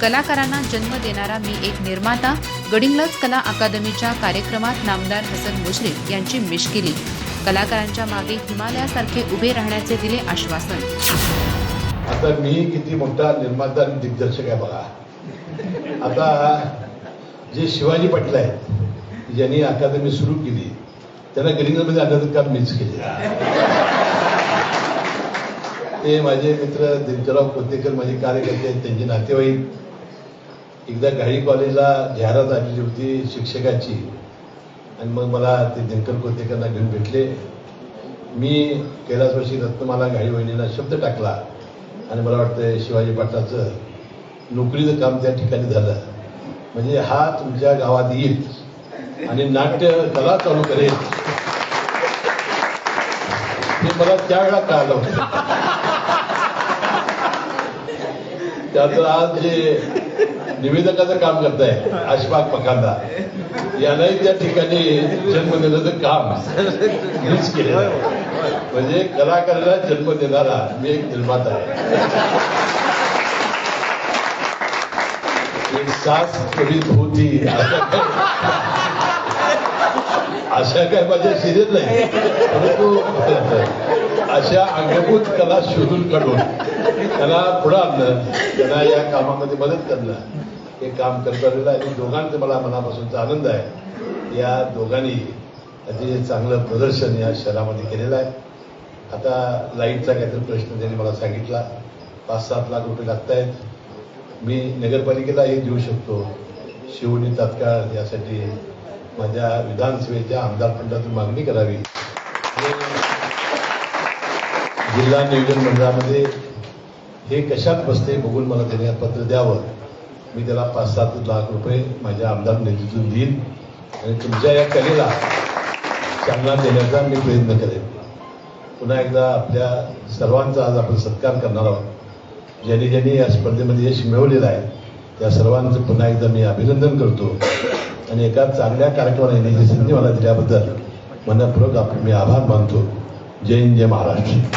कलाकारांना जन्म देणारा मी एक निर्माता गडिंगलज कला अकादमीच्या कार्यक्रमात नामदार हसन मुश्रीफ यांची मिश्किली. कलाकारांच्या मागे हिमालयासारखे उभे राहण्याचे दिले आश्वासन. आता मी किती मोठा निर्माता आणि दिग्दर्शक आहे बघा. आता जे शिवाजी पाटील आहेत ज्यांनी अकादमी सुरू केली त्यांना गडिंगलमध्ये अकादमी काम मीच केले. ते माझे मित्र दिनकरराव कोतेकर माझे कार्यकर्ते आहेत त्यांचे नातेवाईक एकदा घाई कॉलेजला जाहिरात आलेली होती शिक्षकाची. आणि मग मला ते दिनकर कोतेकरांना घेऊन भेटले. मी कैलासवासी रत्नमाला घाई वहिनीला शब्द टाकला. आणि मला वाटतं शिवाजी पाटलाचं नोकरीचं काम त्या ठिकाणी झालं. म्हणजे हा तुमच्या गावात येईल आणि नाट्य कला चालू करेल. हे मला त्यावेळा कळालं होतं. त्याचं आज जे निवेदकाचं काम करताय अशफाक पखांदा. यालाही त्या ठिकाणी जन्म देण्याचं काम मीच केलं म्हणजे कलाकाराला जन्म देणारा मी एक निर्माता आहे. एक सास त्वरित होती. अशा काय माझ्या शिरीत नाही. परंतु अशा अंगभूत कला शोधून काढून त्याला पुढं आणलं. त्यांना या कामामध्ये मदत करणं हे काम करता आलेलं आहे आणि दोघांचं मला मनापासूनचा आनंद आहे. या दोघांनी अतिशय चांगलं प्रदर्शन या शहरामध्ये केलेलं आहे. आता लाईटचा काहीतरी प्रश्न त्यांनी मला सांगितला. पाच सात लाख रुपये लागत आहेत मी नगरपालिकेला हे देऊ शकतो. शिवणी तात्काळ यासाठी माझ्या विधानसभेच्या आमदार फंडातून मागणी करावी. जिल्हा नियोजन मंडळामध्ये हे कशात बसते बघून मला त्यांनी पत्र द्यावं. मी त्याला पाच सात लाख रुपये माझ्या आमदार निधीतून देईन. आणि तुमच्या या कलेला चांगला देण्याचा मी प्रयत्न करेन. पुन्हा एकदा आपल्या सर्वांचा आज आपण सत्कार करणार आहोत. ज्यांनी ज्यांनी या स्पर्धेमध्ये यश मिळवलेलं आहे त्या सर्वांचं पुन्हा एकदा मी अभिनंदन करतो. आणि एका चांगल्या कार्यक्रमाला येण्याची संधी मला दिल्याबद्दल मनपूर्वक आपण मी आभार मानतो. जय हिंद जय महाराष्ट्र.